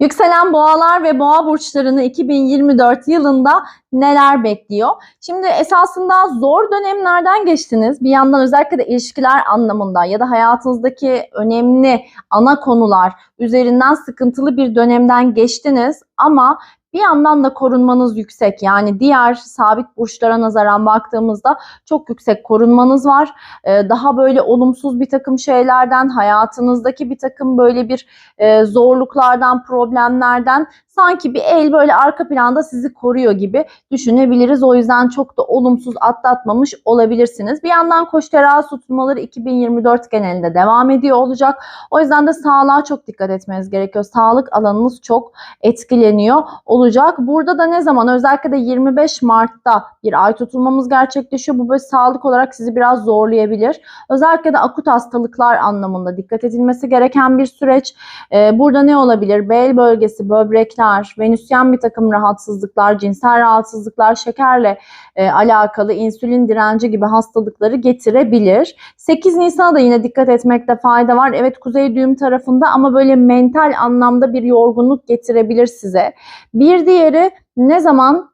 Yükselen boğalar ve boğa burçlarını 2024 yılında neler bekliyor? Şimdi esasında zor dönemlerden geçtiniz. Bir yandan özellikle de ilişkiler anlamında ya da hayatınızdaki önemli ana konular üzerinden sıkıntılı bir dönemden geçtiniz ama bir yandan da korunmanız yüksek. Yani diğer sabit burçlara nazaran baktığımızda çok yüksek korunmanız var. Ee, daha böyle olumsuz bir takım şeylerden, hayatınızdaki bir takım böyle bir e, zorluklardan, problemlerden sanki bir el böyle arka planda sizi koruyor gibi düşünebiliriz. O yüzden çok da olumsuz atlatmamış olabilirsiniz. Bir yandan koç terazi tutulmaları 2024 genelinde devam ediyor olacak. O yüzden de sağlığa çok dikkat etmeniz gerekiyor. Sağlık alanınız çok etkileniyor olacak. Burada da ne zaman özellikle de 25 Mart'ta bir ay tutulmamız gerçekleşiyor. Bu böyle sağlık olarak sizi biraz zorlayabilir. Özellikle de akut hastalıklar anlamında dikkat edilmesi gereken bir süreç. Ee, burada ne olabilir? Bel bölgesi, böbrekler, venüsyen bir takım rahatsızlıklar, cinsel rahatsızlıklar, şekerle e, alakalı insülin direnci gibi hastalıkları getirebilir. 8 Nisan'a da yine dikkat etmekte fayda var. Evet kuzey düğüm tarafında ama böyle mental anlamda bir yorgunluk getirebilir size. Bir diğeri ne zaman?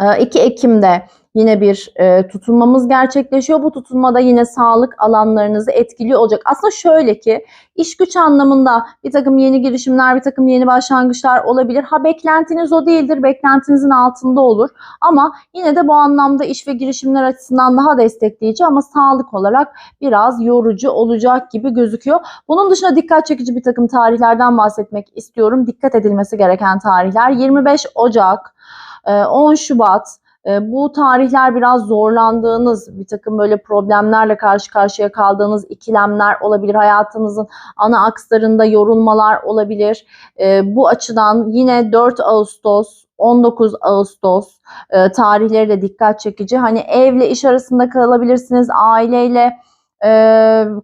Ee, 2 Ekim'de yine bir e, tutulmamız gerçekleşiyor. Bu tutulmada yine sağlık alanlarınızı etkiliyor olacak. Aslında şöyle ki iş güç anlamında bir takım yeni girişimler, bir takım yeni başlangıçlar olabilir. Ha beklentiniz o değildir, beklentinizin altında olur. Ama yine de bu anlamda iş ve girişimler açısından daha destekleyici ama sağlık olarak biraz yorucu olacak gibi gözüküyor. Bunun dışında dikkat çekici bir takım tarihlerden bahsetmek istiyorum. Dikkat edilmesi gereken tarihler 25 Ocak, e, 10 Şubat, e, bu tarihler biraz zorlandığınız, bir takım böyle problemlerle karşı karşıya kaldığınız ikilemler olabilir. Hayatınızın ana akslarında yorulmalar olabilir. E, bu açıdan yine 4 Ağustos, 19 Ağustos e, tarihleri de dikkat çekici. Hani evle iş arasında kalabilirsiniz, aileyle e,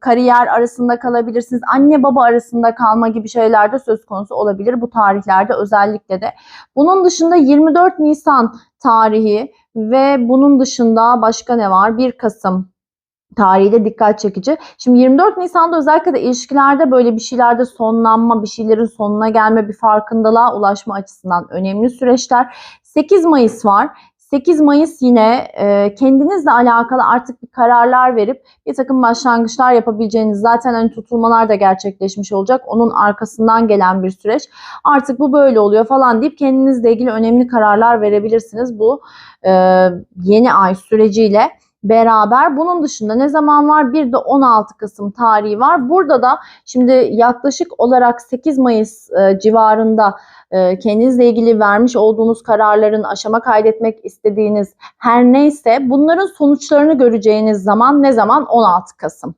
kariyer arasında kalabilirsiniz. Anne baba arasında kalma gibi şeyler de söz konusu olabilir bu tarihlerde özellikle de. Bunun dışında 24 Nisan tarihi ve bunun dışında başka ne var? 1 Kasım tarihi de dikkat çekici. Şimdi 24 Nisan'da özellikle de ilişkilerde böyle bir şeylerde sonlanma, bir şeylerin sonuna gelme, bir farkındalığa ulaşma açısından önemli süreçler. 8 Mayıs var. 8 Mayıs yine e, kendinizle alakalı artık bir kararlar verip bir takım başlangıçlar yapabileceğiniz zaten hani tutulmalar da gerçekleşmiş olacak. Onun arkasından gelen bir süreç. Artık bu böyle oluyor falan deyip kendinizle ilgili önemli kararlar verebilirsiniz bu e, yeni ay süreciyle beraber. Bunun dışında ne zaman var? Bir de 16 Kasım tarihi var. Burada da şimdi yaklaşık olarak 8 Mayıs e, civarında kendinizle ilgili vermiş olduğunuz kararların aşama kaydetmek istediğiniz her neyse bunların sonuçlarını göreceğiniz zaman ne zaman? 16 Kasım.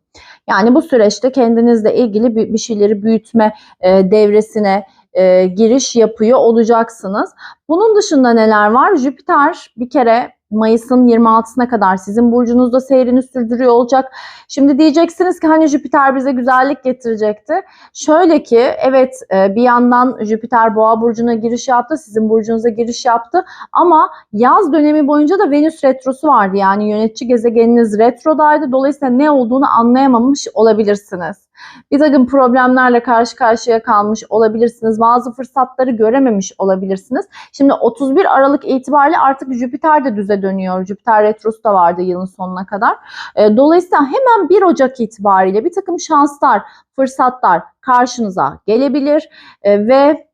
Yani bu süreçte kendinizle ilgili bir, bir şeyleri büyütme e, devresine e, giriş yapıyor olacaksınız. Bunun dışında neler var? Jüpiter bir kere Mayıs'ın 26'sına kadar sizin burcunuzda seyrini sürdürüyor olacak. Şimdi diyeceksiniz ki hani Jüpiter bize güzellik getirecekti. Şöyle ki evet e, bir yandan Jüpiter boğa burcuna giriş yaptı, sizin burcunuza giriş yaptı ama yaz dönemi boyunca da Venüs retrosu vardı. Yani yönetici gezegeniniz retrodaydı. Dolayısıyla ne olduğunu anlayamamış olabilirsiniz. Bir takım problemlerle karşı karşıya kalmış olabilirsiniz. Bazı fırsatları görememiş olabilirsiniz. Şimdi 31 Aralık itibariyle artık Jüpiter de düze dönüyor. Jüpiter retrosu da vardı yılın sonuna kadar. E, dolayısıyla hemen 1 Ocak itibariyle bir takım şanslar, fırsatlar karşınıza gelebilir e, ve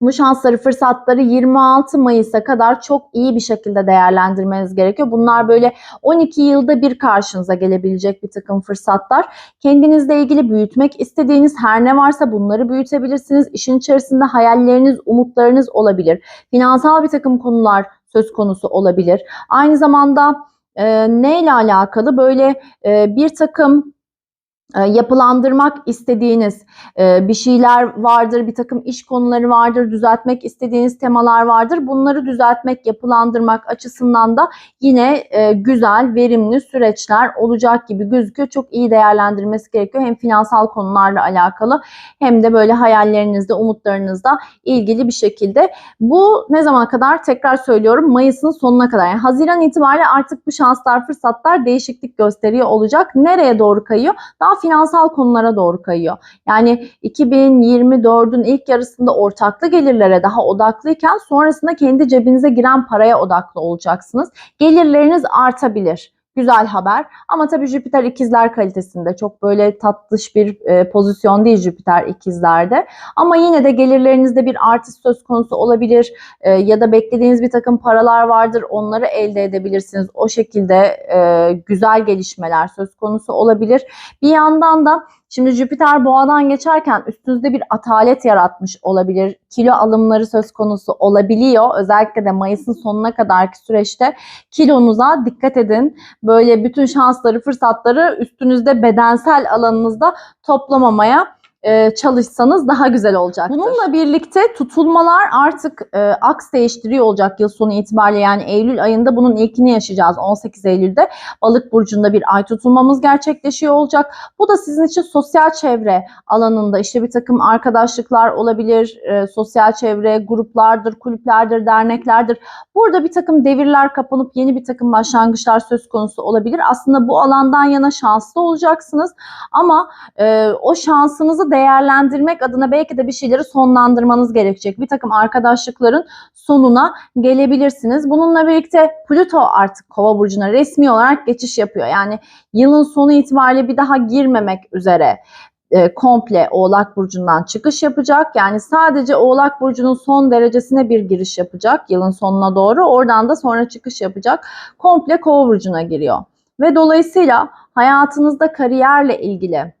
bu şansları, fırsatları 26 Mayıs'a kadar çok iyi bir şekilde değerlendirmeniz gerekiyor. Bunlar böyle 12 yılda bir karşınıza gelebilecek bir takım fırsatlar. Kendinizle ilgili büyütmek istediğiniz her ne varsa bunları büyütebilirsiniz. İşin içerisinde hayalleriniz, umutlarınız olabilir. Finansal bir takım konular söz konusu olabilir. Aynı zamanda e, neyle alakalı böyle e, bir takım yapılandırmak istediğiniz e, bir şeyler vardır, bir takım iş konuları vardır, düzeltmek istediğiniz temalar vardır. Bunları düzeltmek, yapılandırmak açısından da yine e, güzel, verimli süreçler olacak gibi gözüküyor. Çok iyi değerlendirmesi gerekiyor. Hem finansal konularla alakalı hem de böyle hayallerinizde, umutlarınızda ilgili bir şekilde. Bu ne zamana kadar? Tekrar söylüyorum Mayıs'ın sonuna kadar. Yani Haziran itibariyle artık bu şanslar, fırsatlar değişiklik gösteriyor olacak. Nereye doğru kayıyor? Daha finansal konulara doğru kayıyor. Yani 2024'ün ilk yarısında ortaklı gelirlere daha odaklıyken sonrasında kendi cebinize giren paraya odaklı olacaksınız. Gelirleriniz artabilir. Güzel haber. Ama tabii Jüpiter ikizler kalitesinde çok böyle tatlış bir e, pozisyon değil Jüpiter ikizlerde. Ama yine de gelirlerinizde bir artış söz konusu olabilir E, ya da beklediğiniz bir takım paralar vardır onları elde edebilirsiniz. O şekilde e, güzel gelişmeler söz konusu olabilir. Bir yandan da Şimdi Jüpiter boğadan geçerken üstünüzde bir atalet yaratmış olabilir. Kilo alımları söz konusu olabiliyor. Özellikle de Mayıs'ın sonuna kadarki süreçte kilonuza dikkat edin. Böyle bütün şansları, fırsatları üstünüzde bedensel alanınızda toplamamaya e, çalışsanız daha güzel olacaktır. Bununla birlikte tutulmalar artık e, aks değiştiriyor olacak yıl sonu itibariyle. Yani Eylül ayında bunun ilkini yaşayacağız 18 Eylül'de. Balık burcunda bir ay tutulmamız gerçekleşiyor olacak. Bu da sizin için sosyal çevre alanında işte bir takım arkadaşlıklar olabilir, e, sosyal çevre, gruplardır, kulüplerdir, derneklerdir. Burada bir takım devirler kapanıp yeni bir takım başlangıçlar söz konusu olabilir. Aslında bu alandan yana şanslı olacaksınız ama e, o şansınızı değerlendirmek adına belki de bir şeyleri sonlandırmanız gerekecek. Bir takım arkadaşlıkların sonuna gelebilirsiniz. Bununla birlikte Plüto artık Kova burcuna resmi olarak geçiş yapıyor. Yani yılın sonu itibariyle bir daha girmemek üzere e, komple Oğlak Burcu'ndan çıkış yapacak. Yani sadece Oğlak Burcu'nun son derecesine bir giriş yapacak yılın sonuna doğru. Oradan da sonra çıkış yapacak. Komple Kova Burcu'na giriyor. Ve dolayısıyla hayatınızda kariyerle ilgili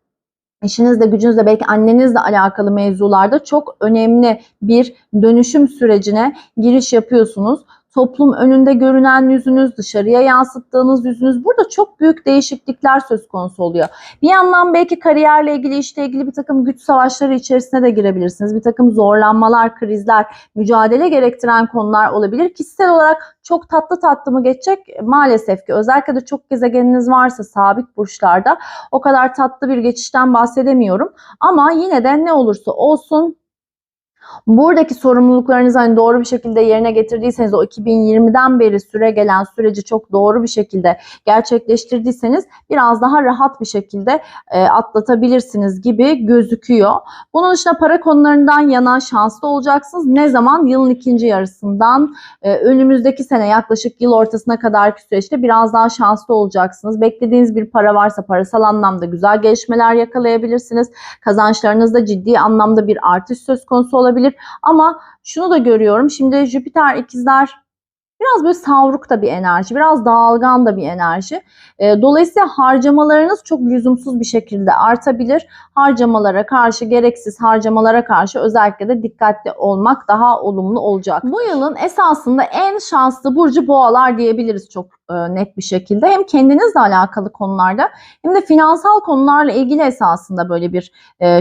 eşinizle, gücünüzle, belki annenizle alakalı mevzularda çok önemli bir dönüşüm sürecine giriş yapıyorsunuz. Toplum önünde görünen yüzünüz, dışarıya yansıttığınız yüzünüz burada çok büyük değişiklikler söz konusu oluyor. Bir yandan belki kariyerle ilgili, işle ilgili bir takım güç savaşları içerisine de girebilirsiniz. Bir takım zorlanmalar, krizler, mücadele gerektiren konular olabilir. Kişisel olarak çok tatlı tatlı mı geçecek? Maalesef ki özellikle de çok gezegeniniz varsa sabit burçlarda o kadar tatlı bir geçişten bahsedemiyorum. Ama yine de ne olursa olsun Buradaki sorumluluklarınızı hani doğru bir şekilde yerine getirdiyseniz o 2020'den beri süre gelen süreci çok doğru bir şekilde gerçekleştirdiyseniz biraz daha rahat bir şekilde e, atlatabilirsiniz gibi gözüküyor. Bunun dışında para konularından yana şanslı olacaksınız. Ne zaman? Yılın ikinci yarısından e, önümüzdeki sene yaklaşık yıl ortasına kadarki süreçte biraz daha şanslı olacaksınız. Beklediğiniz bir para varsa parasal anlamda güzel gelişmeler yakalayabilirsiniz. Kazançlarınızda ciddi anlamda bir artış söz konusu olabilir olabilir. Ama şunu da görüyorum. Şimdi Jüpiter ikizler biraz böyle savruk da bir enerji, biraz dağılgan da bir enerji. E, dolayısıyla harcamalarınız çok lüzumsuz bir şekilde artabilir. Harcamalara karşı, gereksiz harcamalara karşı özellikle de dikkatli olmak daha olumlu olacak. Bu yılın esasında en şanslı burcu boğalar diyebiliriz çok net bir şekilde. Hem kendinizle alakalı konularda hem de finansal konularla ilgili esasında böyle bir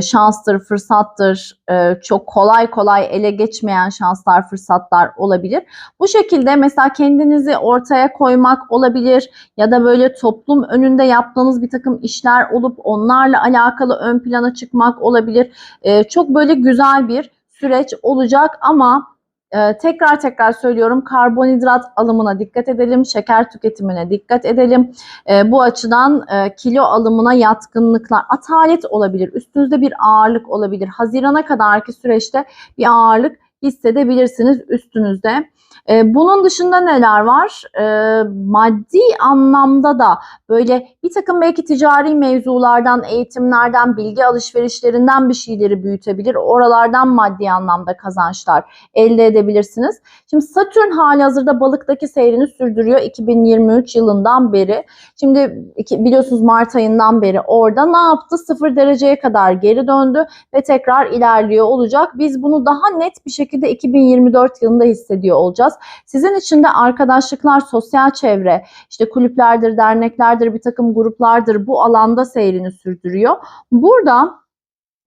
şanstır, fırsattır, e, çok kolay kolay ele geçmeyen şanslar, fırsatlar olabilir. Bu şekilde mesela kendinizi ortaya koymak olabilir ya da böyle toplum önünde yaptığınız bir takım işler olup onlarla alakalı ön plana çıkmak olabilir. E, çok böyle güzel bir süreç olacak ama ee, tekrar tekrar söylüyorum karbonhidrat alımına dikkat edelim, şeker tüketimine dikkat edelim. Ee, bu açıdan e, kilo alımına yatkınlıklar, atalet olabilir, üstünüzde bir ağırlık olabilir. Hazirana kadarki süreçte bir ağırlık hissedebilirsiniz üstünüzde. E, bunun dışında neler var? E, maddi anlamda da böyle bir takım belki ticari mevzulardan, eğitimlerden, bilgi alışverişlerinden bir şeyleri büyütebilir. Oralardan maddi anlamda kazançlar elde edebilirsiniz. Şimdi Satürn hali hazırda balıktaki seyrini sürdürüyor 2023 yılından beri. Şimdi biliyorsunuz Mart ayından beri orada ne yaptı? Sıfır dereceye kadar geri döndü ve tekrar ilerliyor olacak. Biz bunu daha net bir şekilde 2024 yılında hissediyor olacağız. Sizin için de arkadaşlıklar, sosyal çevre, işte kulüplerdir, derneklerdir, bir takım gruplardır bu alanda seyrini sürdürüyor. Burada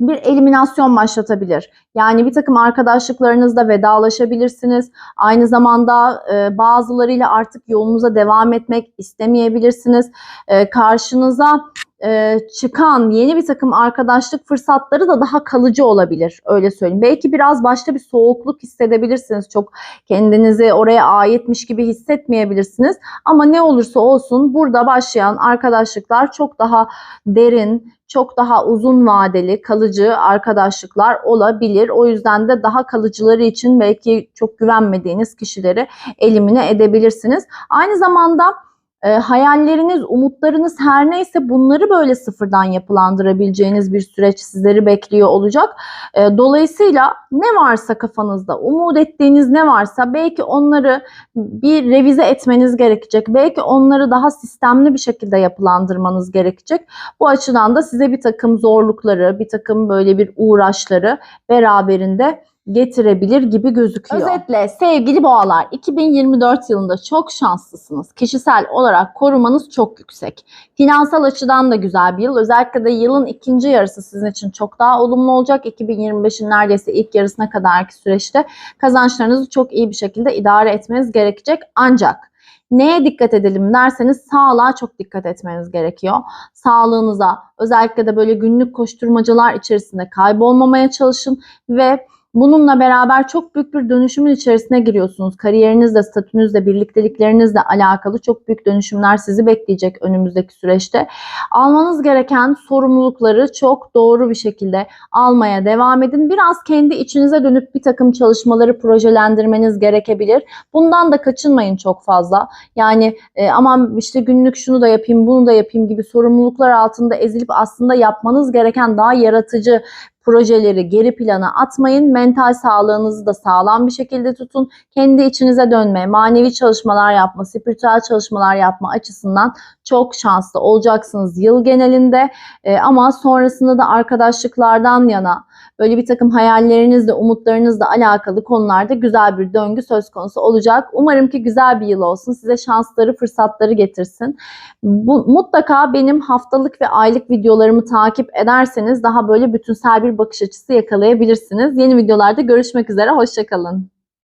bir eliminasyon başlatabilir. Yani bir takım arkadaşlıklarınızla vedalaşabilirsiniz. Aynı zamanda e, bazılarıyla artık yolunuza devam etmek istemeyebilirsiniz. E, karşınıza e, çıkan yeni bir takım arkadaşlık fırsatları da daha kalıcı olabilir. Öyle söyleyeyim. Belki biraz başta bir soğukluk hissedebilirsiniz. Çok kendinizi oraya aitmiş gibi hissetmeyebilirsiniz. Ama ne olursa olsun burada başlayan arkadaşlıklar çok daha derin, çok daha uzun vadeli, kalıcı arkadaşlıklar olabilir. O yüzden de daha kalıcıları için belki çok güvenmediğiniz kişileri elimine edebilirsiniz. Aynı zamanda e, hayalleriniz, umutlarınız her neyse bunları böyle sıfırdan yapılandırabileceğiniz bir süreç sizleri bekliyor olacak. E, dolayısıyla ne varsa kafanızda, umut ettiğiniz ne varsa belki onları bir revize etmeniz gerekecek. Belki onları daha sistemli bir şekilde yapılandırmanız gerekecek. Bu açıdan da size bir takım zorlukları, bir takım böyle bir uğraşları beraberinde getirebilir gibi gözüküyor. Özetle sevgili boğalar 2024 yılında çok şanslısınız. Kişisel olarak korumanız çok yüksek. Finansal açıdan da güzel bir yıl. Özellikle de yılın ikinci yarısı sizin için çok daha olumlu olacak. 2025'in neredeyse ilk yarısına kadarki süreçte kazançlarınızı çok iyi bir şekilde idare etmeniz gerekecek. Ancak Neye dikkat edelim derseniz sağlığa çok dikkat etmeniz gerekiyor. Sağlığınıza özellikle de böyle günlük koşturmacalar içerisinde kaybolmamaya çalışın ve Bununla beraber çok büyük bir dönüşümün içerisine giriyorsunuz. Kariyerinizle, statünüzle, birlikteliklerinizle alakalı çok büyük dönüşümler sizi bekleyecek önümüzdeki süreçte. Almanız gereken sorumlulukları çok doğru bir şekilde almaya devam edin. Biraz kendi içinize dönüp bir takım çalışmaları projelendirmeniz gerekebilir. Bundan da kaçınmayın çok fazla. Yani e, aman işte günlük şunu da yapayım, bunu da yapayım gibi sorumluluklar altında ezilip aslında yapmanız gereken daha yaratıcı projeleri geri plana atmayın. Mental sağlığınızı da sağlam bir şekilde tutun. Kendi içinize dönme, manevi çalışmalar yapma, spiritüel çalışmalar yapma açısından çok şanslı olacaksınız yıl genelinde. E, ama sonrasında da arkadaşlıklardan yana böyle bir takım hayallerinizle, umutlarınızla alakalı konularda güzel bir döngü söz konusu olacak. Umarım ki güzel bir yıl olsun. Size şansları, fırsatları getirsin. Bu mutlaka benim haftalık ve aylık videolarımı takip ederseniz daha böyle bütünsel bir bakış açısı yakalayabilirsiniz. Yeni videolarda görüşmek üzere. Hoşçakalın.